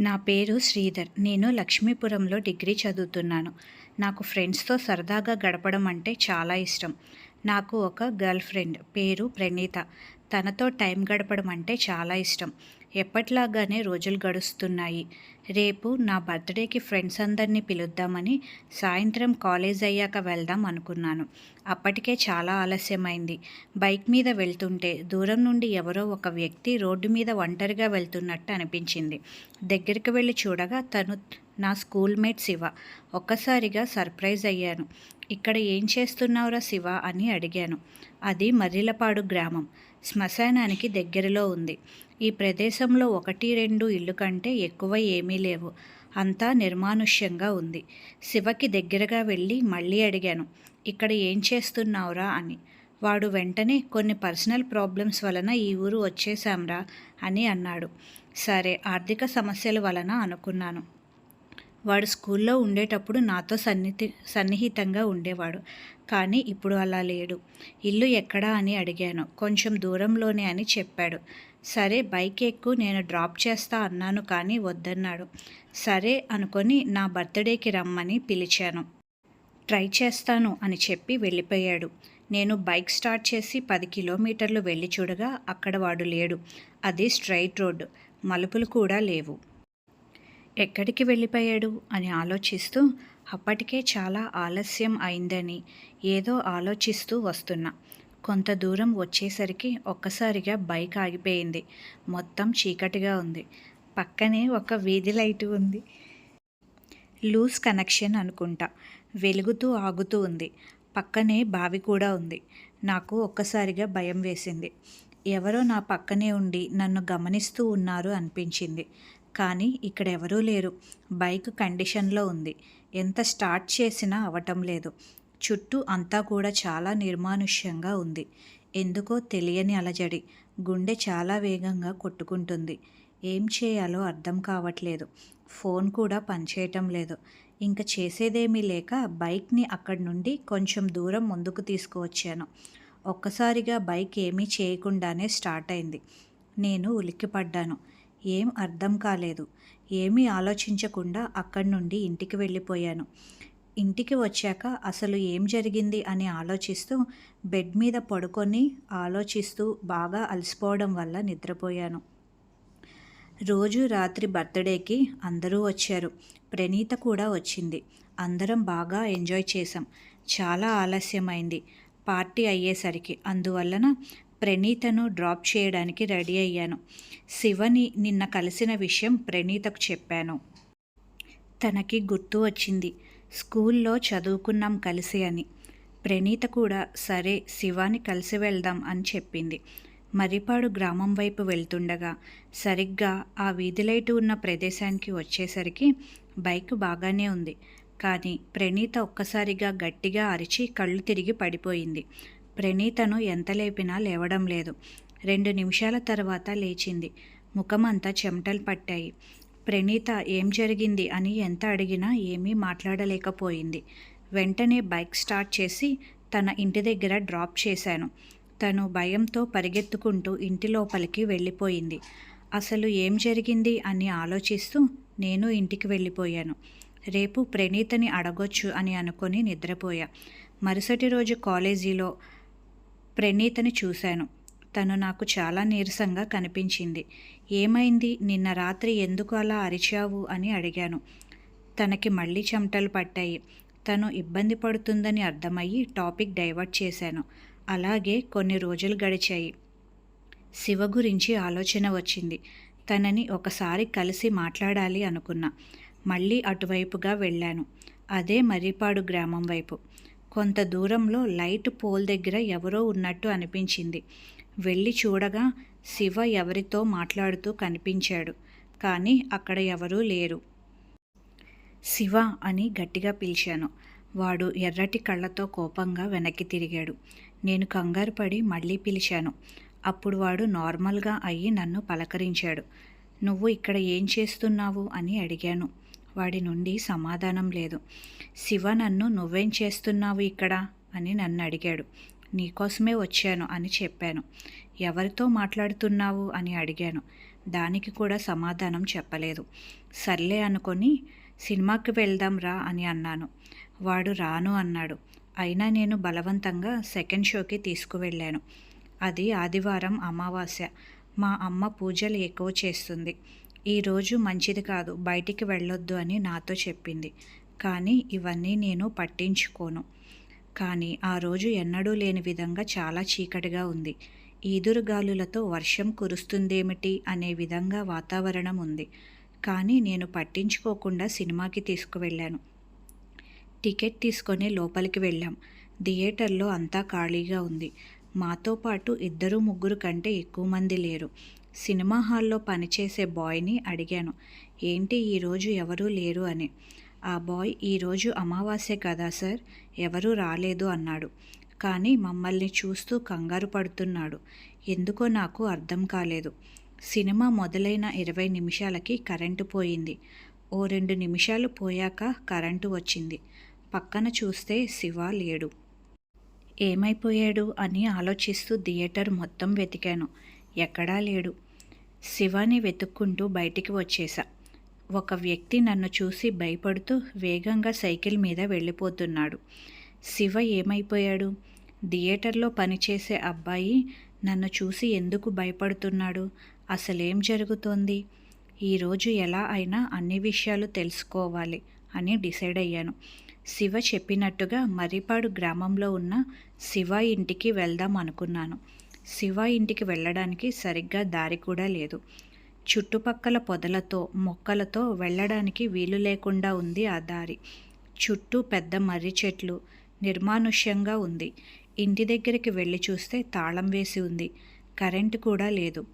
నా పేరు శ్రీధర్. నేను లక్ష్మీపురంలో డిగ్రీ చదువుతున్నాను. నాకు ఫ్రెండ్స్తో సరదాగా గడపడం అంటే చాలా ఇష్టం. నాకు ఒక గర్ల్ ఫ్రెండ్ పేరు ప్రణీత. తనతో టైం గడపడం అంటే చాలా ఇష్టం. ఎప్పట్లాగానే రోజులు గడుస్తున్నాయి. రేపు నా బర్త్డేకి ఫ్రెండ్స్ అందరినీ పిలుద్దామని సాయంత్రం కాలేజ్ అయ్యాక వెళ్దాం అనుకున్నాను. అప్పటికే చాలా ఆలస్యమైంది. బైక్ మీద వెళ్తుంటే దూరం నుండి ఎవరో ఒక వ్యక్తి రోడ్డు మీద ఒంటరిగా వెళ్తున్నట్టు అనిపించింది. దగ్గరికి వెళ్ళి చూడగా తను నా స్కూల్మేట్ శివ. ఒక్కసారిగా సర్ప్రైజ్ అయ్యాను. ఇక్కడ ఏం చేస్తున్నావురా శివ? అని అడిగాను. అది మర్రిలపాడు గ్రామం. శ్మశానానికి దగ్గరలో ఉంది. ఈ ప్రదేశంలో ఒకటి రెండు ఇల్లు కంటే ఎక్కువ ఏమీ లేవు. అంతా నిర్మానుష్యంగా ఉంది. శివకి దగ్గరగా వెళ్ళి మళ్ళీ అడిగాను ఇక్కడ ఏం చేస్తున్నావురా? అని. వాడు వెంటనే కొన్ని పర్సనల్ ప్రాబ్లమ్స్ వలన ఈ ఊరు వచ్చేశాంరా? అని అన్నాడు. సరే ఆర్థిక సమస్యల వలన అనుకున్నాను. వాడు స్కూల్లో ఉండేటప్పుడు నాతో సన్నిధి సన్నిహితంగా ఉండేవాడు కానీ ఇప్పుడు అలా లేడు. ఇల్లు ఎక్కడా? అని అడిగాను. కొంచెం దూరంలోనే అని చెప్పాడు. సరే బైక్ ఎక్కు నేను డ్రాప్ చేస్తా అన్నాను కానీ వద్దన్నాడు. సరే అనుకొని నా బర్త్డేకి రమ్మని పిలిచాను. ట్రై చేస్తాను అని చెప్పి వెళ్ళిపోయాడు. నేను బైక్ స్టార్ట్ చేసి పది కిలోమీటర్లు వెళ్ళి చూడగా అక్కడ వాడు లేడు. అది స్ట్రైట్ రోడ్డు మలుపులు కూడా లేవు. ఎక్కడికి వెళ్ళిపోయాడు? అని ఆలోచిస్తూ అప్పటికే చాలా ఆలస్యం అయిందని ఏదో ఆలోచిస్తూ వస్తున్నా. కొంత దూరం వచ్చేసరికి ఒక్కసారిగా బైక్ ఆగిపోయింది. మొత్తం చీకటిగా ఉంది. పక్కనే ఒక వీధి లైట్ ఉంది. లూజ్ కనెక్షన్ అనుకుంటా. వెలుగుతూ ఆగుతూ ఉంది. పక్కనే బావి కూడా ఉంది. నాకు ఒక్కసారిగా భయం వేసింది. ఎవరో నా పక్కనే ఉండి నన్ను గమనిస్తూ ఉన్నారు అనిపించింది. కానీ ఇక్కడ ఎవరూ లేరు. బైక్ కండిషన్లో ఉంది. ఎంత స్టార్ట్ చేసినా అవటం లేదు. చుట్టూ అంతా కూడా చాలా నిర్మానుష్యంగా ఉంది. ఎందుకో తెలియని అలజడి. గుండె చాలా వేగంగా కొట్టుకుంటుంది. ఏం చేయాలో అర్థం కావట్లేదు. ఫోన్ కూడా పనిచేయటం లేదు. ఇంకా చేసేదేమీ లేక బైక్ని అక్కడి నుండి కొంచెం దూరం ముందుకు తీసుకువచ్చాను. ఒక్కసారిగా బైక్ ఏమీ చేయకుండానే స్టార్ట్ అయింది. నేను ఉలిక్కిపడ్డాను. ఏం అర్థం కాలేదు. ఏమీ ఆలోచించకుండా అక్కడి నుండి ఇంటికి వెళ్ళిపోయాను. ఇంటికి వచ్చాక అసలు ఏం జరిగింది అని ఆలోచిస్తూ బెడ్ మీద పడుకొని ఆలోచిస్తూ బాగా అలసిపోవడం వల్ల నిద్రపోయాను. రోజు రాత్రి బర్త్డేకి అందరూ వచ్చారు. ప్రణీత కూడా వచ్చింది. అందరం బాగా ఎంజాయ్ చేసాం చాలా ఆలస్యమైంది. పార్టీ అయ్యేసరికి. అందువలన ప్రణీతను డ్రాప్ చేయడానికి రెడీ అయ్యాను. శివని నిన్న కలిసిన విషయం ప్రణీతకు చెప్పాను. తనకి గుర్తు వచ్చింది. స్కూల్లో చదువుకున్నాం కలిసి అని. ప్రణీత కూడా సరే శివాని కలిసి వెళ్దాం అని చెప్పింది. మరిపాడు గ్రామం వైపు వెళ్తుండగా సరిగ్గా ఆ వీధి లైటు ఉన్న ప్రదేశానికి వచ్చేసరికి బైక్ బాగానే ఉంది. కానీ ప్రణీత ఒక్కసారిగా గట్టిగా అరిచి కళ్ళు తిరిగి పడిపోయింది. ప్రణీతను ఎంత లేపినా లేవడం లేదు. రెండు నిమిషాల తర్వాత లేచింది. ముఖమంతా చెమటలు పట్టాయి. ప్రణీత ఏం జరిగింది అని ఎంత అడిగినా ఏమీ మాట్లాడలేకపోయింది. వెంటనే బైక్ స్టార్ట్ చేసి తన ఇంటి దగ్గర డ్రాప్ చేశాను. తను భయంతో పరిగెత్తుకుంటూ ఇంటి లోపలికి వెళ్ళిపోయింది. అసలు ఏం జరిగింది అని ఆలోచిస్తూ నేను ఇంటికి వెళ్ళిపోయాను. రేపు ప్రణీతని అడగొచ్చు అని అనుకొని నిద్రపోయా. మరుసటి రోజు కాలేజీలో ప్రణీతని చూశాను. తను నాకు చాలా నీరసంగా కనిపించింది. ఏమైంది? నిన్న రాత్రి ఎందుకు అలా అరిచావు? అని అడిగాను. తనకి మళ్ళీ చెమటలు పట్టాయి. తను ఇబ్బంది పడుతుందని అర్థమయ్యి టాపిక్ డైవర్ట్ చేశాను. అలాగే కొన్ని రోజులు గడిచాయి. శివ గురించి ఆలోచన వచ్చింది. తనని ఒకసారి కలిసి మాట్లాడాలి అనుకున్నా. మళ్ళీ అటువైపుగా వెళ్ళాను. అదే మర్రిపాడు గ్రామం వైపు. కొంత దూరంలో లైట్ పోల్ దగ్గర ఎవరో ఉన్నట్టు అనిపించింది. వెళ్ళి చూడగా శివ ఎవరితో మాట్లాడుతూ కనిపించాడు కానీ అక్కడ ఎవరూ లేరు. శివ అని గట్టిగా పిలిచాను. వాడు ఎర్రటి కళ్ళతో కోపంగా వెనక్కి తిరిగాడు. నేను కంగారు పడి మళ్ళీ పిలిచాను. అప్పుడు వాడు నార్మల్గా అయ్యి నన్ను పలకరించాడు. నువ్వు ఇక్కడ ఏం చేస్తున్నావు? అని అడిగాను. వాడి నుండి సమాధానం లేదు. శివ నన్ను నువ్వేం చేస్తున్నావు ఇక్కడ? అని నన్ను అడిగాడు. నీకోసమే వచ్చాను అని చెప్పాను. ఎవరితో మాట్లాడుతున్నావు అని అడిగాను. దానికి కూడా సమాధానం చెప్పలేదు. సర్లే అనుకొని సినిమాకి వెళ్దాం రా అని అన్నాను. వాడు రాను అన్నాడు. అయినా నేను బలవంతంగా సెకండ్ షోకి తీసుకువెళ్ళాను. అది ఆదివారం అమావాస్య. మా అమ్మ పూజలు ఎక్కువ చేస్తుంది. ఈరోజు మంచిది కాదు బయటికి వెళ్ళొద్దు అని నాతో చెప్పింది. కానీ ఇవన్నీ నేను పట్టించుకోను. కానీ ఆ రోజు ఎన్నడూ లేని విధంగా చాలా చీకటిగా ఉంది. ఈదురుగాలులతో వర్షం కురుస్తుందేమిటి అనే విధంగా వాతావరణం ఉంది. కానీ నేను పట్టించుకోకుండా సినిమాకి తీసుకువెళ్ళాను. టికెట్ తీసుకొని లోపలికి వెళ్ళాం. థియేటర్లో అంతా ఖాళీగా ఉంది. మాతో పాటు ఇద్దరు ముగ్గురు కంటే ఎక్కువ మంది లేరు. సినిమా హాల్లో పనిచేసే బాయ్ని అడిగాను. ఏంటి ఈరోజు ఎవరూ లేరు అని. ఆ బాయ్ ఈరోజు అమావాస్య కదా సార్ ఎవరూ రాలేదు అన్నాడు. కానీ మమ్మల్ని చూస్తూ కంగారు పడుతున్నాడు. ఎందుకో నాకు అర్థం కాలేదు. సినిమా మొదలైన ఇరవై నిమిషాలకి కరెంటు పోయింది. ఓ రెండు నిమిషాలు పోయాక కరెంటు వచ్చింది. పక్కన చూస్తే శివ లేడు. ఏమైపోయాడు? అని ఆలోచిస్తూ థియేటర్ మొత్తం వెతికాను. ఎక్కడా లేడు. శివాని వెతుక్కుంటూ బయటికి వచ్చేసా. ఒక వ్యక్తి నన్ను చూసి భయపడుతూ వేగంగా సైకిల్ మీద వెళ్ళిపోతున్నాడు. శివ ఏమైపోయాడు? థియేటర్లో పనిచేసే అబ్బాయి నన్ను చూసి ఎందుకు భయపడుతున్నాడు? అసలేం జరుగుతోంది? ఈరోజు ఎలా అయినా అన్ని విషయాలు తెలుసుకోవాలి అని డిసైడ్ అయ్యాను. శివ చెప్పినట్టుగా మర్రిపాడు గ్రామంలో ఉన్న శివ ఇంటికి వెళ్దాం అనుకున్నాను. శివ ఇంటికి వెళ్ళడానికి సరిగ్గా దారి కూడా లేదు. చుట్టుపక్కల పొదలతో మొక్కలతో వెళ్ళడానికి వీలు లేకుండా ఉంది ఆ దారి. చుట్టూ పెద్ద మర్రి చెట్లు నిర్మానుష్యంగా ఉంది. ఇంటి దగ్గరికి వెళ్ళి చూస్తే తాళం వేసి ఉంది. కరెంటు కూడా లేదు.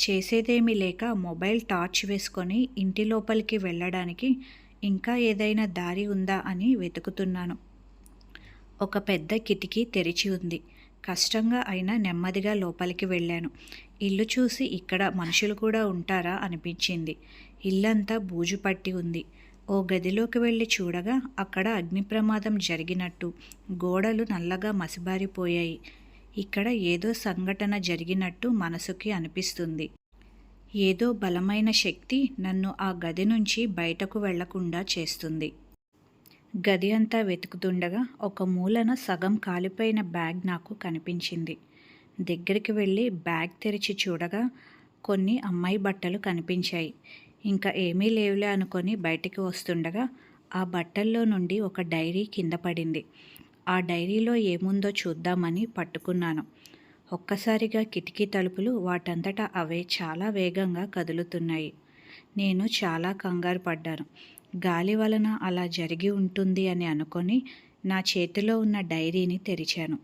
చేసేదేమీ లేక మొబైల్ టార్చ్ వేసుకొని ఇంటి లోపలికి వెళ్ళడానికి ఇంకా ఏదైనా దారి ఉందా అని వెతుకుతున్నాను. ఒక పెద్ద కిటికీ తెరిచి ఉంది. కష్టంగా అయినా నెమ్మదిగా లోపలికి వెళ్ళాను. ఇల్లు చూసి ఇక్కడ మనుషులు కూడా ఉంటారా అనిపించింది. ఇల్లంతా బూజు పట్టి ఉంది. ఓ గదిలోకి వెళ్ళి చూడగా అక్కడ అగ్ని ప్రమాదం జరిగినట్టు. గోడలు నల్లగా మసిబారిపోయాయి. ఇక్కడ ఏదో సంఘటన జరిగినట్టు మనసుకి అనిపిస్తుంది. ఏదో బలమైన శక్తి నన్ను ఆ గది నుంచి బయటకు వెళ్ళకుండా చేస్తుంది. గది అంతా వెతుకుతుండగా ఒక మూలన సగం కాలిపోయిన బ్యాగ్ నాకు కనిపించింది. దగ్గరికి వెళ్ళి బ్యాగ్ తెరిచి చూడగా కొన్ని అమ్మాయి బట్టలు కనిపించాయి. ఇంకా ఏమీ లేవులే అనుకొని బయటికి వస్తుండగా ఆ బట్టల్లో నుండి ఒక డైరీ కింద పడింది. ఆ డైరీలో ఏముందో చూద్దామని పట్టుకున్నాను. ఒక్కసారిగా కిటికీ తలుపులు వాటంతటా అవే చాలా వేగంగా కదులుతున్నాయి. నేను చాలా కంగారు పడ్డాను. గాలి వలన అలా జరిగి ఉంటుంది అని అనుకొని నా చేతిలో ఉన్న డైరీని తెరిచాను.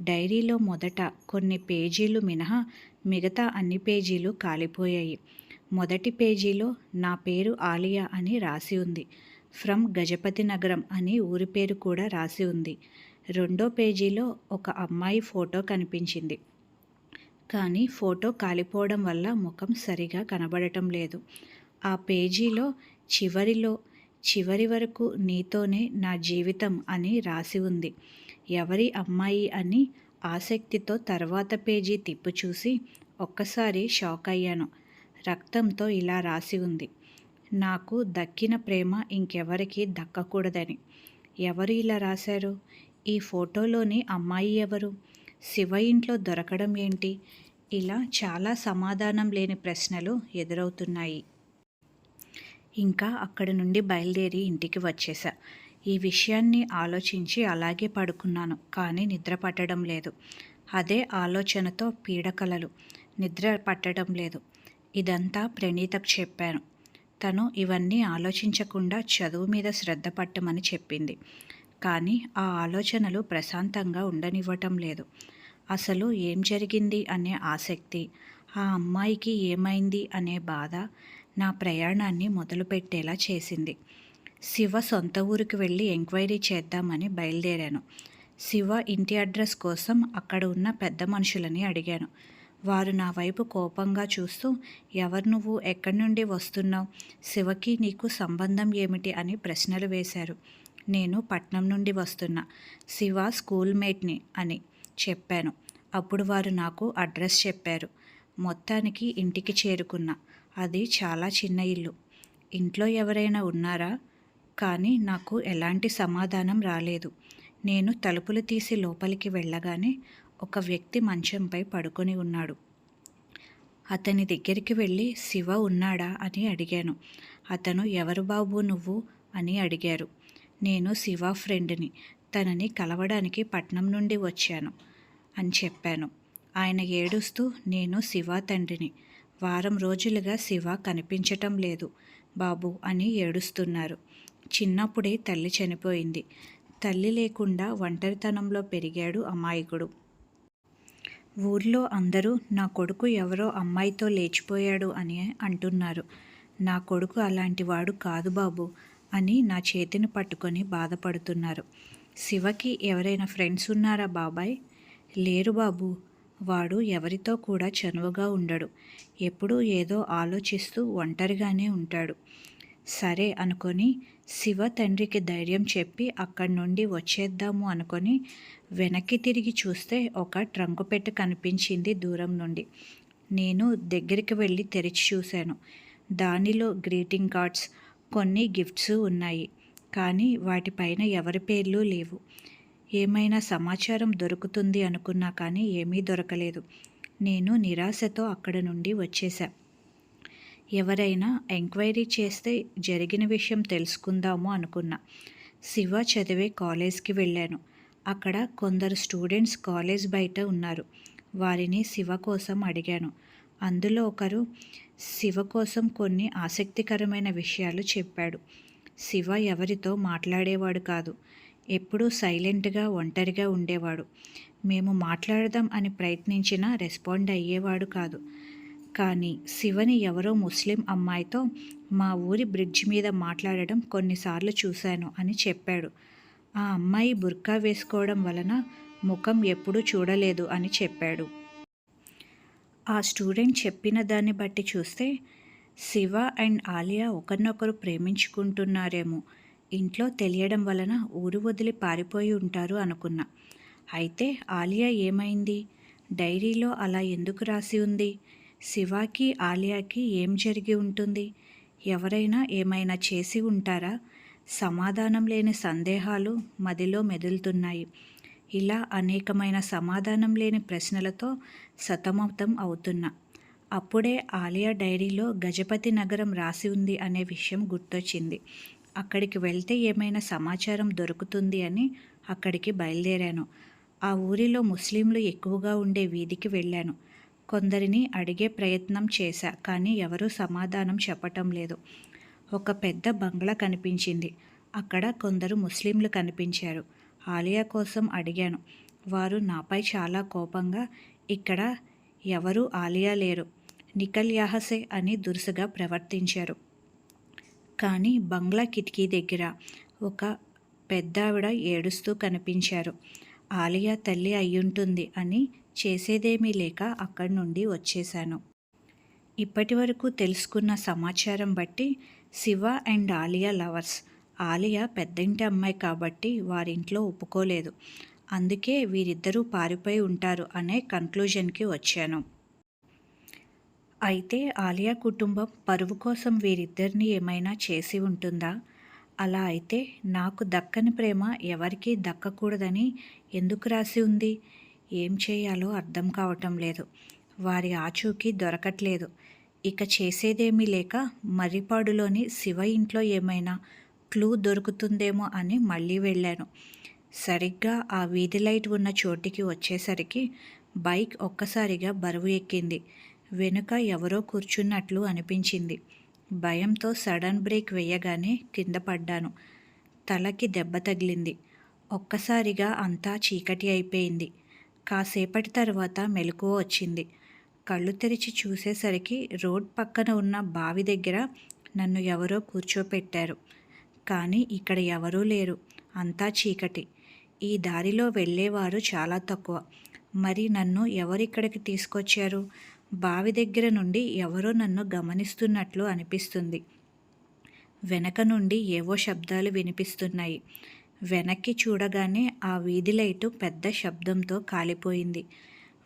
డైరీలో మొదట కొన్ని పేజీలు మినహా మిగతా అన్ని పేజీలు కాలిపోయాయి. మొదటి పేజీలో నా పేరు ఆలియా అని రాసి ఉంది. ఫ్రమ్ గజపతి నగరం అని ఊరి పేరు కూడా రాసి ఉంది. రెండో పేజీలో ఒక అమ్మాయి ఫోటో కనిపించింది. కానీ ఫోటో కాలిపోవడం వల్ల ముఖం సరిగా కనబడటం లేదు. ఆ పేజీలో చివరిలో చివరి వరకు నీతోనే నా జీవితం అని రాసి ఉంది. ఎవరి అమ్మాయి అని ఆసక్తితో తర్వాత పేజీ తిప్పు చూసి ఒక్కసారి షాక్ అయ్యాను. రక్తంతో ఇలా రాసి ఉంది. నాకు దక్కిన ప్రేమ ఇంకెవరికి దక్కకూడదని. ఎవరు ఇలా రాశారు? ఈ ఫోటోలోని అమ్మాయి ఎవరు? శివ ఇంట్లో దొరకడం ఏంటి? ఇలా చాలా సమాధానం లేని ప్రశ్నలు ఎదురవుతున్నాయి. ఇంకా అక్కడ నుండి బయలుదేరి ఇంటికి వచ్చేసా. ఈ విషయాన్ని ఆలోచించి అలాగే పడుకున్నాను కానీ నిద్ర పట్టడం లేదు. అదే ఆలోచనతో పీడకలలు. నిద్ర పట్టడం లేదు. ఇదంతా ప్రణీతకు చెప్పాను. తను ఇవన్నీ ఆలోచించకుండా చదువు మీద శ్రద్ధ పట్టమని చెప్పింది. కానీ ఆ ఆలోచనలు ప్రశాంతంగా ఉండనివ్వటం లేదు. అసలు ఏం జరిగింది అనే ఆసక్తి ఆ అమ్మాయికి ఏమైంది అనే బాధ నా ప్రయాణాన్ని మొదలుపెట్టేలా చేసింది. శివ సొంత ఊరికి వెళ్ళి ఎంక్వైరీ చేద్దామని బయలుదేరాను. శివ ఇంటి అడ్రస్ కోసం అక్కడ ఉన్న పెద్ద మనుషులని అడిగాను. వారు నా వైపు కోపంగా చూస్తూ ఎవరు నువ్వు? ఎక్కడి నుండి వస్తున్నావు? శివకి నీకు సంబంధం ఏమిటి? అని ప్రశ్నలు వేశారు. నేను పట్నం నుండి వస్తున్నా. శివ స్కూల్మేట్ని అని చెప్పాను. అప్పుడు వారు నాకు అడ్రస్ చెప్పారు. మొత్తానికి ఇంటికి చేరుకున్నా. అది చాలా చిన్న ఇల్లు. ఇంట్లో ఎవరైనా ఉన్నారా? కానీ నాకు ఎలాంటి సమాధానం రాలేదు. నేను తలుపులు తీసి లోపలికి వెళ్ళగానే ఒక వ్యక్తి మంచంపై పడుకొని ఉన్నాడు. అతని దగ్గరికి వెళ్ళి శివ ఉన్నాడా? అని అడిగాను. అతను ఎవరు బాబు నువ్వు? అని అడిగారు. నేను శివ ఫ్రెండ్ని. తనని కలవడానికి పట్నం నుండి వచ్చాను అని చెప్పాను. ఆయన ఏడుస్తూ నేను శివ తండ్రిని. వారం రోజులుగా శివ కనిపించటం లేదు బాబు అని ఏడుస్తున్నారు. చిన్నప్పుడే తల్లి చనిపోయింది. తల్లి లేకుండా ఒంటరితనంలో పెరిగాడు అమాయకుడు. ఊర్లో అందరూ నా కొడుకు ఎవరో అమ్మాయితో లేచిపోయాడు అని అంటున్నారు. నా కొడుకు అలాంటి వాడు కాదు బాబు అని నా చేతిని పట్టుకొని బాధపడుతున్నారు. శివకి ఎవరైనా ఫ్రెండ్స్ ఉన్నారా బాబాయ్? లేరు బాబు. వాడు ఎవరితో కూడా చనువుగా ఉండడు. ఎప్పుడూ ఏదో ఆలోచిస్తూ ఒంటరిగానే ఉంటాడు. సరే అనుకొని శివ తండ్రికి ధైర్యం చెప్పి అక్కడి నుండి వచ్చేద్దాము అనుకొని వెనక్కి తిరిగి చూస్తే ఒక ట్రంకు పెట్ట కనిపించింది దూరం నుండి. నేను దగ్గరికి వెళ్ళి తెరిచి చూశాను. దానిలో గ్రీటింగ్ కార్డ్స్ కొన్ని గిఫ్ట్స్ ఉన్నాయి కానీ వాటిపైన ఎవరి పేర్లు లేవు. ఏమైనా సమాచారం దొరుకుతుంది అనుకున్నా కానీ ఏమీ దొరకలేదు. నేను నిరాశతో అక్కడ నుండి వచ్చేసా ఎవరైనా ఎంక్వైరీ చేస్తే జరిగిన విషయం తెలుసుకుందాము అనుకున్నా. శివ చదివే కాలేజ్కి వెళ్ళాను. అక్కడ కొందరు స్టూడెంట్స్ కాలేజ్ బయట ఉన్నారు. వారిని శివ కోసం అడిగాను. అందులో ఒకరు శివ కోసం కొన్ని ఆసక్తికరమైన విషయాలు చెప్పాడు. శివ ఎవరితో మాట్లాడేవాడు కాదు. ఎప్పుడూ సైలెంట్గా ఒంటరిగా ఉండేవాడు. మేము మాట్లాడదాం అని ప్రయత్నించినా రెస్పాండ్ అయ్యేవాడు కాదు. కానీ శివని ఎవరో ముస్లిం అమ్మాయితో మా ఊరి బ్రిడ్జ్ మీద మాట్లాడడం కొన్నిసార్లు చూశాను అని చెప్పాడు. ఆ అమ్మాయి బుర్కా వేసుకోవడం వలన ముఖం ఎప్పుడూ చూడలేదు అని చెప్పాడు. ఆ స్టూడెంట్ చెప్పిన దాన్ని బట్టి చూస్తే శివ అండ్ ఆలియా ఒకరినొకరు ప్రేమించుకుంటున్నారేమో ఇంట్లో తెలియడం వలన ఊరు వదిలి పారిపోయి ఉంటారు అనుకున్నా. అయితే ఆలియా ఏమైంది? డైరీలో అలా ఎందుకు రాసి ఉంది? శివాకి ఆలియాకి ఏం జరిగి ఉంటుంది? ఎవరైనా ఏమైనా చేసి ఉంటారా? సమాధానం లేని సందేహాలు మదిలో మెదులుతున్నాయి. ఇలా అనేకమైన సమాధానం లేని ప్రశ్నలతో సతమతం అవుతున్నా. అప్పుడే ఆలియా డైరీలో గజపతి నగరం రాసి ఉంది అనే విషయం గుర్తొచ్చింది. అక్కడికి వెళ్తే ఏమైనా సమాచారం దొరుకుతుంది అని అక్కడికి బయలుదేరాను. ఆ ఊరిలో ముస్లింలు ఎక్కువగా ఉండే వీధికి వెళ్ళాను. కొందరిని అడిగే ప్రయత్నం చేశా కానీ ఎవరూ సమాధానం చెప్పటం లేదు. ఒక పెద్ద బంగ్లా కనిపించింది. అక్కడ కొందరు ముస్లింలు కనిపించారు. ఆలియా కోసం అడిగాను. వారు నాపై చాలా కోపంగా ఇక్కడ ఎవరూ ఆలియా లేరు. నికల్ యాహసే అని దురుసుగా ప్రవర్తించారు. కానీ బంగ్లా కిటికీ దగ్గర ఒక పెద్దావిడ ఏడుస్తూ కనిపించారు. ఆలియా తల్లి అయ్యుంటుంది అని చేసేదేమీ లేక అక్కడి నుండి వచ్చేశాను. ఇప్పటి వరకు తెలుసుకున్న సమాచారం బట్టి శివ అండ్ ఆలియా లవర్స్. ఆలియా పెద్దంటి అమ్మాయి కాబట్టి వారింట్లో ఒప్పుకోలేదు. అందుకే వీరిద్దరూ పారిపోయి ఉంటారు అనే కన్క్లూజన్కి వచ్చాను. అయితే ఆలియా కుటుంబం పరువు కోసం వీరిద్దరిని ఏమైనా చేసి ఉంటుందా? అలా అయితే నాకు దక్కని ప్రేమ ఎవరికీ దక్కకూడదని ఎందుకు రాసి ఉంది? ఏం చేయాలో అర్థం కావటం లేదు. వారి ఆచూకీ దొరకట్లేదు. ఇక చేసేదేమీ లేక మర్రిపాడులోని శివ ఇంట్లో ఏమైనా క్లూ దొరుకుతుందేమో అని మళ్ళీ వెళ్ళాను. సరిగ్గా ఆ వీధి లైట్ ఉన్న చోటికి వచ్చేసరికి బైక్ ఒక్కసారిగా బరువు ఎక్కింది. వెనుక ఎవరో కూర్చున్నట్లు అనిపించింది. భయంతో సడన్ బ్రేక్ వేయగానే కింద పడ్డాను. తలకి దెబ్బ తగిలింది. ఒక్కసారిగా అంతా చీకటి అయిపోయింది. కాసేపటి తర్వాత మెలకువ వచ్చింది. కళ్ళు తెరిచి చూసేసరికి రోడ్ పక్కన ఉన్న బావి దగ్గర నన్ను ఎవరో కూర్చోపెట్టారు. కానీ ఇక్కడ ఎవరూ లేరు. అంతా చీకటి. ఈ దారిలో వెళ్ళేవారు చాలా తక్కువ. మరి నన్ను ఎవరిక్కడికి తీసుకొచ్చారు? బావి దగ్గర నుండి ఎవరో నన్ను గమనిస్తున్నట్లు అనిపిస్తుంది. వెనక నుండి ఏవో శబ్దాలు వినిపిస్తున్నాయి. వెనక్కి చూడగానే ఆ వీధి లైటు పెద్ద శబ్దంతో కాలిపోయింది.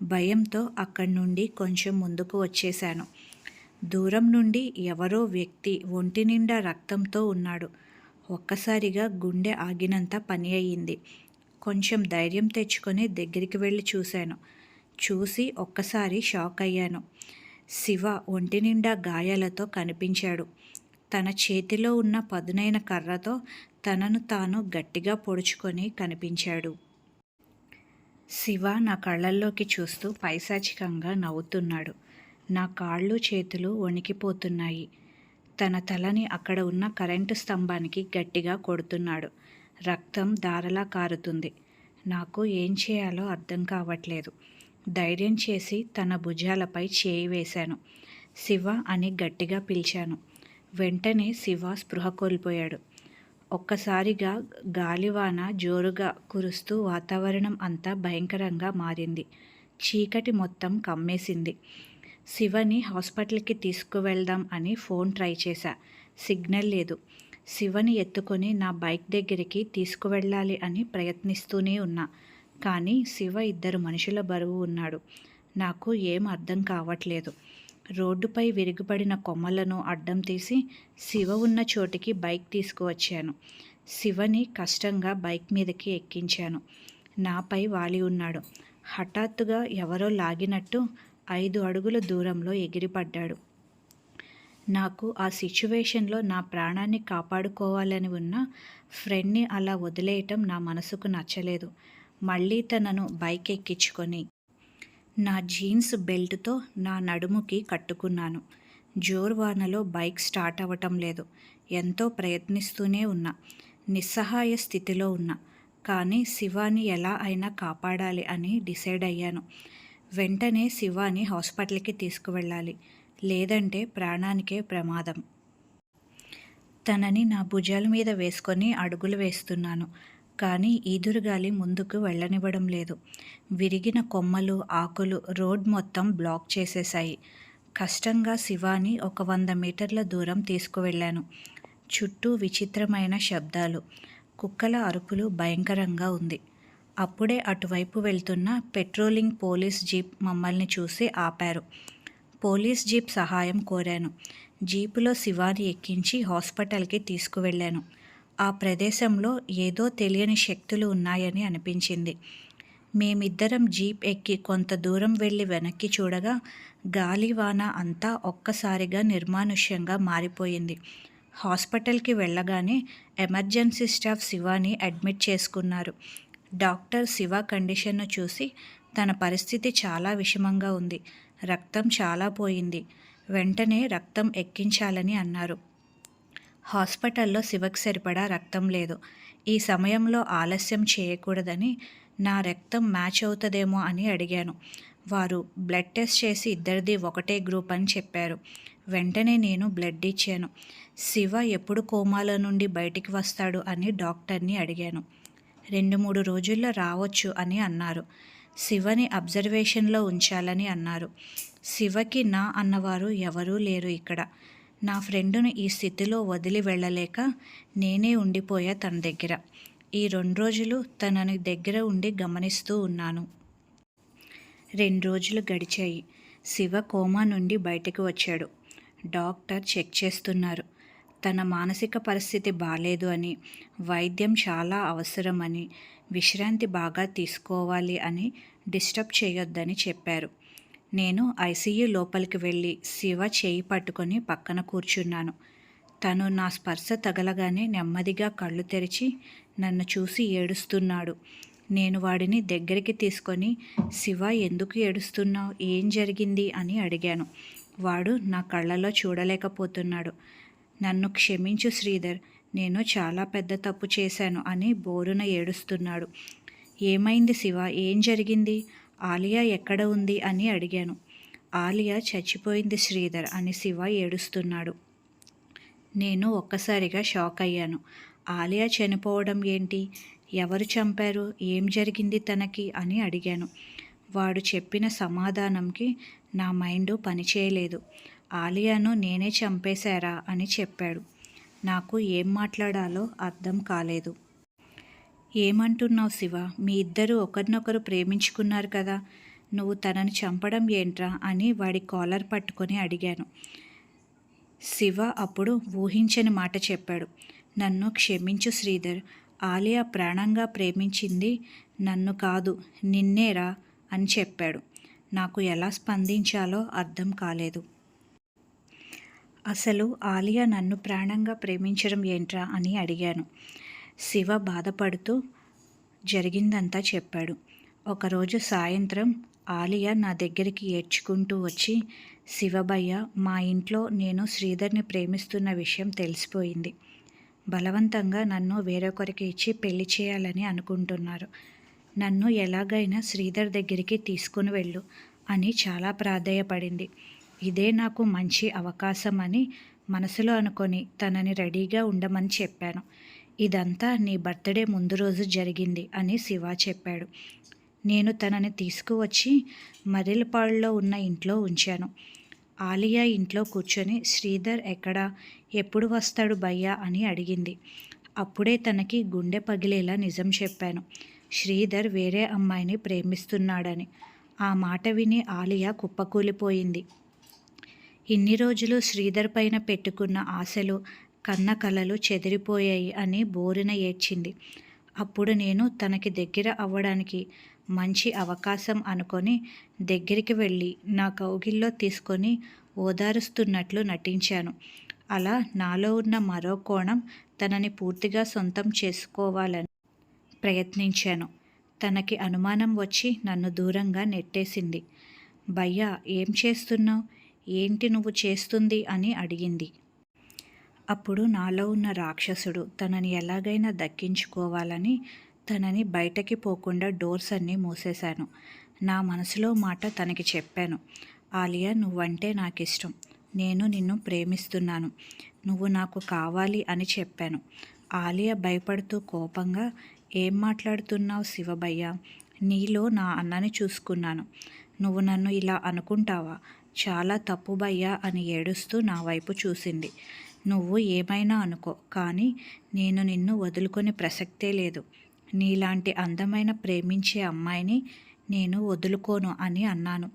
భయంతో అక్కడి నుండి కొంచెం ముందుకు వచ్చేశాను. దూరం నుండి ఎవరో వ్యక్తి ఒంటి నిండా రక్తంతో ఉన్నాడు. ఒక్కసారిగా గుండె ఆగినంత పని అయ్యింది. కొంచెం ధైర్యం తెచ్చుకొని దగ్గరికి వెళ్ళి చూశాను. చూసి ఒక్కసారి షాక్ అయ్యాను. శివ ఒంటి నిండా గాయాలతో కనిపించాడు. తన చేతిలో ఉన్న పదునైన కర్రతో తనను తాను గట్టిగా పొడుచుకొని కనిపించాడు. శివ నా కళ్ళల్లోకి చూస్తూ పైశాచికంగా నవ్వుతున్నాడు. నా కాళ్ళు చేతులు వణికిపోతున్నాయి. తన తలని అక్కడ ఉన్న కరెంటు స్తంభానికి గట్టిగా కొడుతున్నాడు. రక్తం దారలా కారుతుంది. నాకు ఏం చేయాలో అర్థం కావట్లేదు. ధైర్యం చేసి తన భుజాలపై చేయి వేశాను. శివ అని గట్టిగా పిలిచాను. వెంటనే శివ స్పృహ కోల్పోయాడు. ఒక్కసారిగా గాలివాన జోరుగా కురుస్తూ వాతావరణం అంతా భయంకరంగా మారింది. చీకటి మొత్తం కమ్మేసింది. శివని హాస్పిటల్కి తీసుకువెళ్దాం అని ఫోన్ ట్రై చేశా. సిగ్నల్ లేదు. శివని ఎత్తుకొని నా బైక్ దగ్గరికి తీసుకువెళ్ళాలి అని ప్రయత్నిస్తూనే ఉన్నా. కానీ శివ ఇద్దరు మనుషుల బరువు ఉన్నాడు. నాకు ఏం అర్థం కావట్లేదు. రోడ్డుపై విరిగిపడిన కొమ్మలను అడ్డం తీసి శివ ఉన్న చోటికి బైక్ తీసుకువచ్చాను. శివని కష్టంగా బైక్ మీదకి ఎక్కించాను. నాపై వాలి ఉన్నాడు. హఠాత్తుగా ఎవరో లాగినట్టు ఐదు అడుగుల దూరంలో ఎగిరిపడ్డాడు. నాకు ఆ సిచ్యువేషన్లో నా ప్రాణాన్ని కాపాడుకోవాలని ఉన్న ఫ్రెండ్ని అలా వదిలేయటం నా మనసుకు నచ్చలేదు. మళ్ళీ తనను బైక్ ఎక్కించుకొని నా జీన్స్ బెల్ట్తో నా నడుముకి కట్టుకున్నాను. జోర్వానలో బైక్ స్టార్ట్ అవ్వటం లేదు. ఎంతో ప్రయత్నిస్తూనే ఉన్నా. నిస్సహాయ స్థితిలో ఉన్నా. కానీ శివాని ఎలా అయినా కాపాడాలి అని డిసైడ్ అయ్యాను. వెంటనే శివాని హాస్పిటల్కి తీసుకువెళ్ళాలి. లేదంటే ప్రాణానికే ప్రమాదం. తనని నా భుజాల మీద వేసుకొని అడుగులు వేస్తున్నాను. కానీ ఈదురుగాలి ముందుకు వెళ్ళనివ్వడం లేదు. విరిగిన కొమ్మలు ఆకులు రోడ్ మొత్తం బ్లాక్ చేసేశాయి. కష్టంగా శివాని ఒక వంద మీటర్ల దూరం తీసుకువెళ్ళాను. చుట్టూ విచిత్రమైన శబ్దాలు. కుక్కల అరుపులు భయంకరంగా ఉంది. అప్పుడే అటువైపు వెళ్తున్న పెట్రోలింగ్ పోలీస్ జీప్ మమ్మల్ని చూసి ఆపారు. పోలీస్ జీప్ సహాయం కోరాను. జీపులో శివాని ఎక్కించి హాస్పిటల్కి తీసుకువెళ్ళాను. ఆ ప్రదేశంలో ఏదో తెలియని శక్తులు ఉన్నాయని అనిపించింది. మేమిద్దరం జీప్ ఎక్కి కొంత దూరం వెళ్ళి వెనక్కి చూడగా గాలివాన అంతా ఒక్కసారిగా నిర్మానుష్యంగా మారిపోయింది. హాస్పిటల్కి వెళ్ళగానే ఎమర్జెన్సీ స్టాఫ్ శివాని అడ్మిట్ చేసుకున్నారు. డాక్టర్ శివ కండిషన్ను చూసి తన పరిస్థితి చాలా విషమంగా ఉంది. రక్తం చాలా పోయింది. వెంటనే రక్తం ఎక్కించాలని అన్నారు. హాస్పిటల్లో శివకు సరిపడా రక్తం లేదు. ఈ సమయంలో ఆలస్యం చేయకూడదని నా రక్తం మ్యాచ్ అవుతుందేమో అని అడిగాను. వారు బ్లడ్ టెస్ట్ చేసి ఇద్దరిది ఒకటే గ్రూప్ అని చెప్పారు. వెంటనే నేను బ్లడ్ ఇచ్చాను. శివ ఎప్పుడు కోమాల నుండి బయటికి వస్తాడు అని డాక్టర్ని అడిగాను. రెండు మూడు రోజుల్లో రావచ్చు అని అన్నారు. శివని అబ్జర్వేషన్లో ఉంచాలని అన్నారు. శివకి నా అన్నవారు ఎవరూ లేరు ఇక్కడ. నా ఫ్రెండును ఈ స్థితిలో వదిలి వెళ్ళలేక నేనే ఉండిపోయా తన దగ్గర. ఈ రెండు రోజులు తనని దగ్గర ఉండి గమనిస్తూ ఉన్నాను. రెండు రోజులు గడిచాయి. శివ కోమా నుండి బయటకు వచ్చాడు. డాక్టర్ చెక్ చేస్తున్నారు. తన మానసిక పరిస్థితి బాగాలేదు అని వైద్యం చాలా అవసరమని విశ్రాంతి బాగా తీసుకోవాలి అని డిస్టర్బ్ చేయొద్దని చెప్పారు. నేను ఐసీయూ లోపలికి వెళ్ళి శివ చేయి పట్టుకొని పక్కన కూర్చున్నాను. తను నా స్పర్శ తగలగానే నెమ్మదిగా కళ్ళు తెరిచి నన్ను చూసి ఏడుస్తున్నాడు. నేను వాడిని దగ్గరికి తీసుకొని శివ ఎందుకు ఏడుస్తున్నావు? ఏం జరిగింది? అని అడిగాను. వాడు నా కళ్ళలో చూడలేకపోతున్నాడు. నన్ను క్షమించు శ్రీధర్ నేను చాలా పెద్ద తప్పు చేశాను అని బోరున ఏడుస్తున్నాడు. ఏమైంది శివ? ఏం జరిగింది? ఆలియా ఎక్కడ ఉంది అని అడిగాను. ఆలియా చచ్చిపోయింది శ్రీధర్ అని శివ ఏడుస్తున్నాడు. నేను ఒక్కసారిగా షాక్ అయ్యాను. ఆలియా చనిపోవడం ఏంటి? ఎవరు చంపారు? ఏం జరిగింది తనకి? అని అడిగాను. వాడు చెప్పిన సమాధానంకి నా మైండ్ పనిచేయలేదు. ఆలియాను నేనే చంపేశారా? అని చెప్పాడు. నాకు ఏం మాట్లాడాలో అర్థం కాలేదు. ఏమంటున్నావు శివ? మీ ఇద్దరు ఒకరినొకరు ప్రేమించుకున్నారు కదా. నువ్వు తనని చంపడం ఏంట్రా అని వాడి కాలర్ పట్టుకొని అడిగాను. శివ అప్పుడు ఊహించని మాట చెప్పాడు. నన్ను క్షమించు శ్రీధర్. ఆలియా ప్రాణంగా ప్రేమించింది నన్ను కాదు నిన్నేరా అని చెప్పాడు. నాకు ఎలా స్పందించాలో అర్థం కాలేదు. అసలు ఆలియా నన్ను ప్రాణంగా ప్రేమించడం ఏంట్రా అని అడిగాను. శివ బాధపడుతూ జరిగిందంతా చెప్పాడు. ఒకరోజు సాయంత్రం ఆలియా నా దగ్గరికి ఏడ్చుకుంటూ వచ్చి శివభయ్య మా ఇంట్లో నేను శ్రీధర్ని ప్రేమిస్తున్న విషయం తెలిసిపోయింది. బలవంతంగా నన్ను వేరొకరికి ఇచ్చి పెళ్ళి చేయాలని అనుకుంటున్నారు. నన్ను ఎలాగైనా శ్రీధర్ దగ్గరికి తీసుకుని వెళ్ళు అని చాలా ప్రాధేయపడింది. ఇదే నాకు మంచి అవకాశం అని మనసులో అనుకొని తనని రెడీగా ఉండమని చెప్పాను. ఇదంతా నీ బర్త్డే ముందు రోజు జరిగింది అని శివ చెప్పాడు. నేను తనని తీసుకువచ్చి మరిలపాడులో ఉన్న ఇంట్లో ఉంచాను. ఆలియా ఇంట్లో కూర్చొని శ్రీధర్ ఎక్కడా? ఎప్పుడు వస్తాడు భయ్యా? అని అడిగింది. అప్పుడే తనకి గుండె పగిలేలా నిజం చెప్పాను. శ్రీధర్ వేరే అమ్మాయిని ప్రేమిస్తున్నాడని. ఆ మాట విని ఆలియా కుప్పకూలిపోయింది. ఇన్ని రోజులు శ్రీధర్ పైన పెట్టుకున్న ఆశలు కన్న కలలు చెదిరిపోయాయి అని బోరిన ఏడ్చింది. అప్పుడు నేను తనకి దగ్గర అవ్వడానికి మంచి అవకాశం అనుకొని దగ్గరికి వెళ్ళి నా కౌగిల్లో తీసుకొని ఓదారుస్తున్నట్లు నటించాను. అలా నాలో ఉన్న మరో కోణం తనని పూర్తిగా సొంతం చేసుకోవాలని ప్రయత్నించాను. తనకి అనుమానం వచ్చి నన్ను దూరంగా నెట్టేసింది. భయ్యా ఏం చేస్తున్నావు? ఏంటి నువ్వు చేస్తుంది? అని అడిగింది. అప్పుడు నాలో ఉన్న రాక్షసుడు తనని ఎలాగైనా దక్కించుకోవాలని తనని బయటకి పోకుండా డోర్స్ అన్నీ మూసేశాను. నా మనసులో మాట తనకి చెప్పాను. ఆలియా నువ్వంటే నాకు ఇష్టం నేను నిన్ను ప్రేమిస్తున్నాను. నువ్వు నాకు కావాలి అని చెప్పాను. ఆలియా భయపడుతూ కోపంగా ఏం మాట్లాడుతున్నావు శివభయ్య? నీలో నా అన్నని చూసుకున్నాను. నువ్వు నన్ను ఇలా అనుకుంటావా? చాలా తప్పు భయ్యా అని ఏడుస్తూ నా వైపు చూసింది. నువ్వు ఏమైనా అనుకో కానీ నేను నిన్ను వదులుకొని ప్రసక్తే లేదు. నీలాంటి అందమైన ప్రేమించే అమ్మాయిని నేను వదులుకోను అని అన్నాను.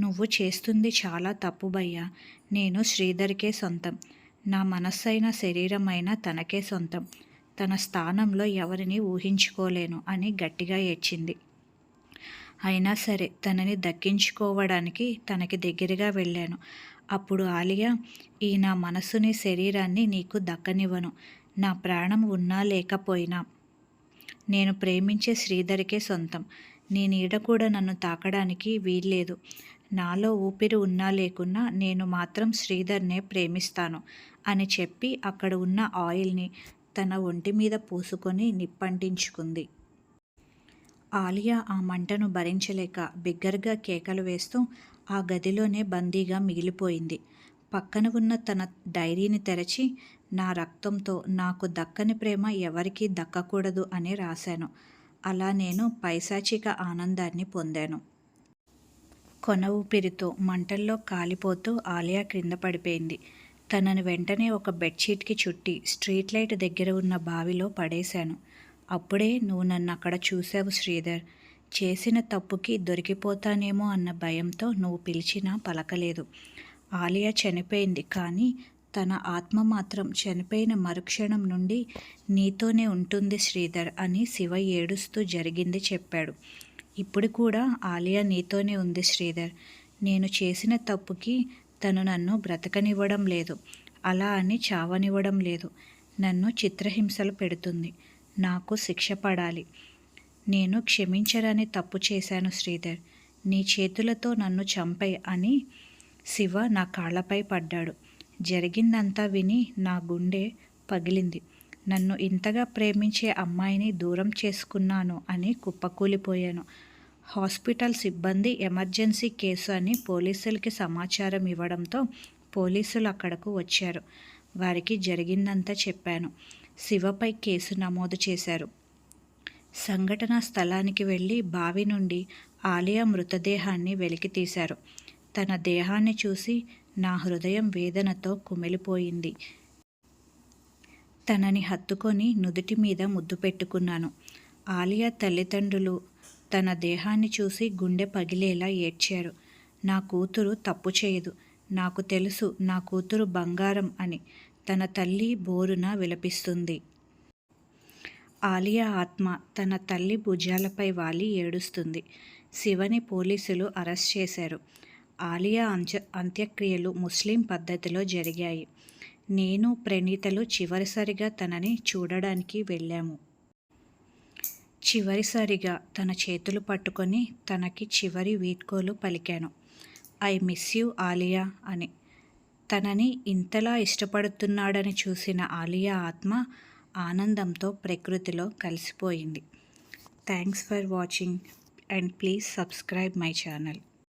నువ్వు చేస్తుంది చాలా తప్పు భయ్యా. నేను శ్రీధర్కే సొంతం. నా మనస్సైన శరీరమైన తనకే సొంతం. తన స్థానంలో ఎవరిని ఊహించుకోలేను అని గట్టిగా ఏడ్చింది. అయినా సరే తనని దక్కించుకోవడానికి తనకి దగ్గరగా వెళ్ళాను. అప్పుడు ఆలియా ఈ నా మనసుని శరీరాన్ని నీకు దక్కనివ్వను. నా ప్రాణం ఉన్నా లేకపోయినా నేను ప్రేమించే శ్రీధరికే సొంతం. నీ నీడ కూడా నన్ను తాకడానికి వీల్లేదు. నాలో ఊపిరి ఉన్నా లేకున్నా నేను మాత్రం శ్రీధర్నే ప్రేమిస్తాను అని చెప్పి అక్కడ ఉన్న ఆయిల్ని తన ఒంటి మీద పూసుకొని నిప్పంటించుకుంది. ఆలియా ఆ మంటను భరించలేక బిగ్గరగా కేకలు వేస్తూ ఆ గదిలోనే బందీగా మిగిలిపోయింది. పక్కన ఉన్న తన డైరీని తెరచి నా రక్తంతో నాకు దక్కని ప్రేమ ఎవరికీ దక్కకూడదు అని రాశాను. అలా నేను పైశాచిక ఆనందాన్ని పొందాను. కొన ఊపిరితో మంటల్లో కాలిపోతూ ఆలియా క్రింద పడిపోయింది. తనను వెంటనే ఒక బెడ్షీట్కి చుట్టి స్ట్రీట్ లైట్ దగ్గర ఉన్న బావిలో పడేశాను. అప్పుడే నువ్వు నన్ను అక్కడ చూసావు శ్రీధర్. చేసిన తప్పుకి దొరికిపోతానేమో అన్న భయంతో నువ్వు పిలిచినా పలకలేదు. ఆలియా చనిపోయింది కానీ తన ఆత్మ మాత్రం చనిపోయిన మరుక్షణం నుండి నీతోనే ఉంటుంది శ్రీధర్ అని శివ ఏడుస్తూ జరిగింది చెప్పాడు. ఇప్పుడు కూడా ఆలియా నీతోనే ఉంది శ్రీధర్. నేను చేసిన తప్పుకి తను నన్ను బ్రతకనివ్వడం లేదు. అలా అని చావనివ్వడం లేదు. నన్ను చిత్రహింసలు పెడుతుంది. నాకు శిక్ష పడాలి. నేను క్షమించరాని తప్పు చేశాను శ్రీధర్. నీ చేతులతో నన్ను చంపై అని శివ నా కాళ్ళపై పడ్డాడు. జరిగిందంతా విని నా గుండె పగిలింది. నన్ను ఇంతగా ప్రేమించే అమ్మాయిని దూరం చేసుకున్నాను అని కుప్పకూలిపోయాను. హాస్పిటల్ సిబ్బంది ఎమర్జెన్సీ కేసు అని పోలీసులకి సమాచారం ఇవ్వడంతో పోలీసులు అక్కడకు వచ్చారు. వారికి జరిగిందంతా చెప్పాను. శివపై కేసు నమోదు చేశారు. సంఘటన స్థలానికి వెళ్ళి బావి నుండి ఆలియా మృతదేహాన్ని వెలికితీశారు తన దేహాన్ని చూసి నా హృదయం వేదనతో కుమిలిపోయింది. తనని హత్తుకొని నుదుటి మీద ముద్దు పెట్టుకున్నాను. ఆలియా తల్లిదండ్రులు తన దేహాన్ని చూసి గుండె పగిలేలా ఏడ్చారు. నా కూతురు తప్పు చేయదు. నాకు తెలుసు నా కూతురు బంగారం అని తన తల్లి బోరున విలపిస్తుంది. ఆలియా ఆత్మ తన తల్లి భుజాలపై వాలి ఏడుస్తుంది. శివని పోలీసులు అరెస్ట్ చేశారు. ఆలియా అంత్య అంత్యక్రియలు ముస్లిం పద్ధతిలో జరిగాయి. నేను ప్రణీతలు చివరిసారిగా తనని చూడడానికి వెళ్ళాము. చివరిసారిగా తన చేతులు పట్టుకొని తనకి చివరి వీడ్కోలు పలికాను. ఐ మిస్ యూ ఆలియా అని. తనని ఇంతలా ఇష్టపడుతున్నాడని చూసిన ఆలియా ఆత్మ ఆనందంతో ప్రకృతిలో కలిసిపోయింది. Thanks for watching and please subscribe my channel.